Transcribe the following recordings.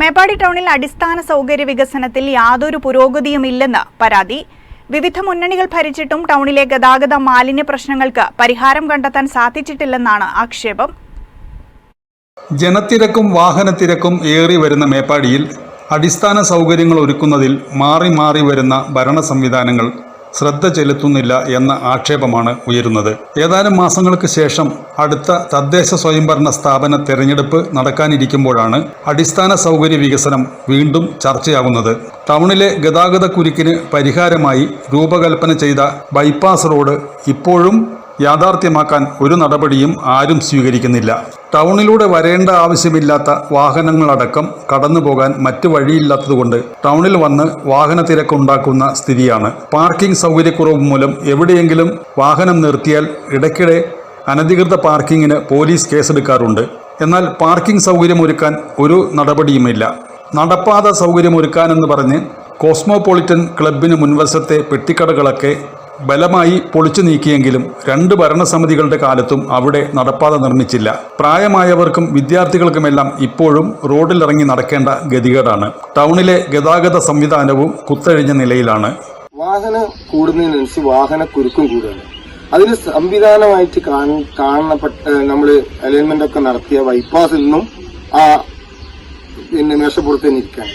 മേപ്പാടി ടൗണിൽ അടിസ്ഥാന സൗകര്യ വികസനത്തിൽ യാതൊരു പുരോഗതിയുമില്ലെന്ന് പരാതി. വിവിധ മുന്നണികൾ ഭരിച്ചിട്ടും ടൗണിലെ ഗതാഗത മാലിന്യ പ്രശ്നങ്ങൾക്ക് പരിഹാരം കണ്ടെത്താൻ സാധിച്ചിട്ടില്ലെന്നാണ് ആക്ഷേപം. ജനത്തിരക്കും വാഹനത്തിരക്കും ഏറി വരുന്ന മേപ്പാടിയിൽ അടിസ്ഥാന സൗകര്യങ്ങൾ ഒരുക്കുന്നതിൽ മാറി മാറി വരുന്ന ഭരണ സംവിധാനങ്ങൾ ശ്രദ്ധ ചെലുത്തുന്നില്ല എന്ന ആക്ഷേപമാണ് ഉയരുന്നത്. ഏതാനും മാസങ്ങൾക്ക് ശേഷം അടുത്ത തദ്ദേശ സ്വയംഭരണ സ്ഥാപന തെരഞ്ഞെടുപ്പ് നടക്കാനിരിക്കുമ്പോഴാണ് അടിസ്ഥാന സൗകര്യ വികസനം വീണ്ടും ചർച്ചയാകുന്നത് ടൗണിലെ ഗതാഗത കുരുക്കിന് പരിഹാരമായി രൂപകൽപ്പന ചെയ്ത ബൈപ്പാസ് റോഡ് ഇപ്പോഴും യാഥാർത്ഥ്യമാക്കാൻ ഒരു നടപടിയും ആരും സ്വീകരിക്കുന്നില്ല. ടൗണിലൂടെ വരേണ്ട ആവശ്യമില്ലാത്ത വാഹനങ്ങളടക്കം കടന്നു പോകാൻ മറ്റു വഴിയില്ലാത്തതുകൊണ്ട് ടൗണിൽ വന്ന് വാഹന തിരക്കുണ്ടാക്കുന്ന സ്ഥിതിയാണ്. പാർക്കിംഗ് സൗകര്യക്കുറവ് മൂലം എവിടെയെങ്കിലും വാഹനം നിർത്തിയാൽ ഇടയ്ക്കിടെ അനധികൃത പാർക്കിങ്ങിന് പോലീസ് കേസെടുക്കാറുണ്ട്. എന്നാൽ പാർക്കിംഗ് സൗകര്യമൊരുക്കാൻ ഒരു നടപടിയുമില്ല. നടപ്പാത സൗകര്യമൊരുക്കാനെന്ന് പറഞ്ഞ് കോസ്മോപൊളിറ്റൻ ക്ലബിന് മുൻവശത്തെ പെട്ടിക്കടകളൊക്കെ ബലമായി പൊളിച്ചു നീക്കിയെങ്കിലും രണ്ട് ഭരണസമിതികളുടെ കാലത്തും അവിടെ നടപ്പാത നിർമ്മിച്ചില്ല. പ്രായമായവർക്കും വിദ്യാർത്ഥികൾക്കുമെല്ലാം ഇപ്പോഴും റോഡിലിറങ്ങി നടക്കേണ്ട ഗതികേടാണ്. ടൗണിലെ ഗതാഗത സംവിധാനവും കുത്തഴിഞ്ഞ നിലയിലാണ്. വാഹന കൂടുന്നതിനനുസരിച്ച് വാഹന കുരുക്കും കൂടുകയാണ് അതിന് സംവിധാനമായിട്ട് കാണപ്പെട്ട നമ്മൾ അലൈൻമെന്റ് ഒക്കെ നടത്തിയ ബൈപ്പാസിൽ നിന്നും ആ പിന്നെ മേശപ്പുറത്ത് നിൽക്കാൻ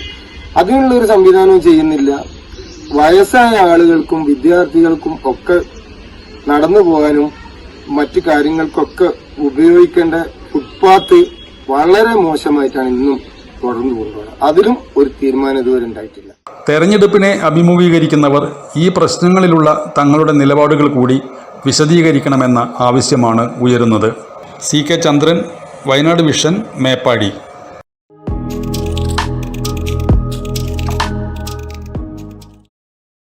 അതിനുള്ള ഒരു സംവിധാനവും ചെയ്യുന്നില്ല. വയസ്സായ ആളുകൾക്കും വിദ്യാർത്ഥികൾക്കും ഒക്കെ നടന്നു പോകാനും മറ്റു കാര്യങ്ങൾക്കൊക്കെ ഉപയോഗിക്കേണ്ട ഫുട്പാത്ത് വളരെ മോശമായിട്ടാണ് ഇന്നും തുടർന്നു കൊണ്ടുപോകുന്നത് അതിലും ഒരു തീരുമാനം ഇതുവരെ ഉണ്ടായിട്ടില്ല. തെരഞ്ഞെടുപ്പിനെ അഭിമുഖീകരിക്കുന്നവർ ഈ പ്രശ്നങ്ങളിലുള്ള തങ്ങളുടെ നിലപാടുകൾ കൂടി വിശദീകരിക്കണമെന്ന ആവശ്യമാണ് ഉയരുന്നത്. C K Chandran Wayanad Vision Meppadi.